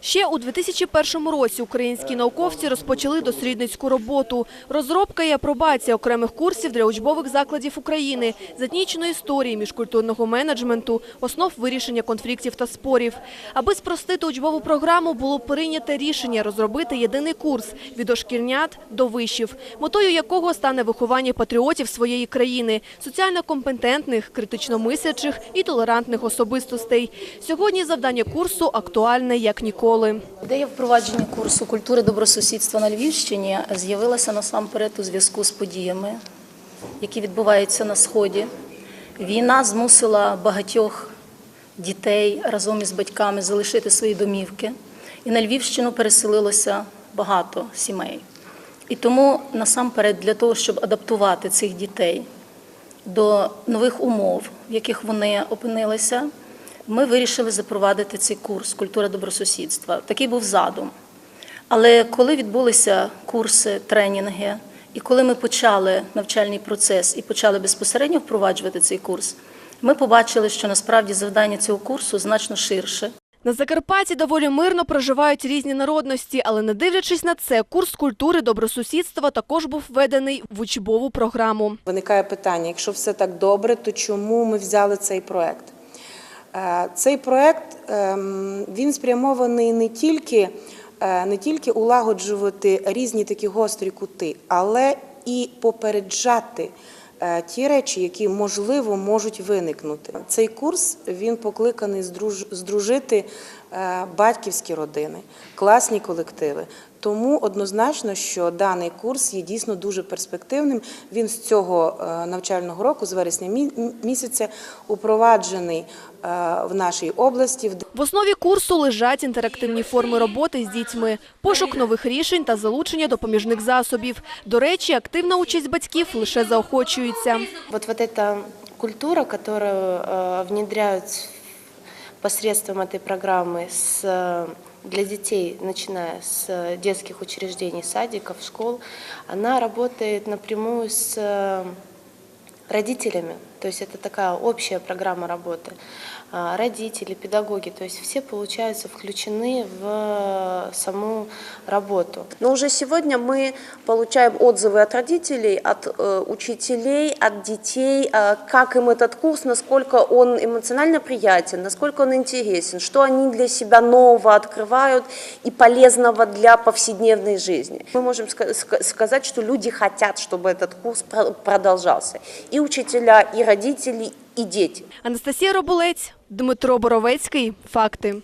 Ще у 2001 році українські науковці розпочали дослідницьку роботу. Розробка і апробація окремих курсів для учбових закладів України з етнічної історії, міжкультурного менеджменту, основ вирішення конфліктів та спорів. Аби спростити учбову програму, було прийнято рішення розробити єдиний курс від дошкільнят до вишів, метою якого стане виховання патріотів своєї країни, соціально компетентних, критично мислячих і толерантних особистостей. Сьогодні завдання курсу актуальне як ніколи. Ідея впровадження курсу культури добросусідства на Львівщині з'явилася насамперед у зв'язку з подіями, які відбуваються на сході. Війна змусила багатьох дітей разом із батьками залишити свої домівки, і на Львівщину переселилося багато сімей. І тому насамперед для того, щоб адаптувати цих дітей до нових умов, в яких вони опинилися, ми вирішили запровадити цей курс культура добросусідства. Такий був задум. Але коли відбулися курси, тренінги, і коли ми почали навчальний процес і почали безпосередньо впроваджувати цей курс, ми побачили, що насправді завдання цього курсу значно ширше. На Закарпатті доволі мирно проживають різні народності, але не дивлячись на це, курс культури добросусідства також був введений в учбову програму. Виникає питання: якщо все так добре, то чому ми взяли цей проект? Е, Цей проект ем, він спрямований не тільки, е, не тільки улагоджувати різні такі гострі кути, але і попереджати е, ті речі, які можливо можуть виникнути. Цей курс він покликаний здруж- здружити батьківські родини, класні колективи. Тому однозначно, що даний курс є дійсно дуже перспективним. Він з цього е, навчального року, з вересня мі- місяця, упроваджений е, в нашій області. В основі курсу лежать інтерактивні форми роботи з дітьми, пошук нових рішень та залучення допоміжних засобів. До речі, активна участь батьків лише заохочується. Вот, вот эта культура, которую э, внедряют посредством этой программы с, э, для детей, начиная с э, детских учреждений, садиков, школ, она работает напрямую с э, родителями. То есть это такая общая программа работы. А, Родители, педагоги, то есть все, получаются, включены в э, саму работу. Но уже сегодня мы получаем отзывы от родителей, от э, учителей, от детей, э, как им этот курс, насколько он эмоционально приятен, насколько он интересен, что они для себя нового открывают и полезного для повседневной жизни. Мы можем ска- ска- сказать, что люди хотят, чтобы этот курс про- продолжался. И учителя, и родители, и дети. Анастасія Роболець, Дмитро Боровецький. Факти.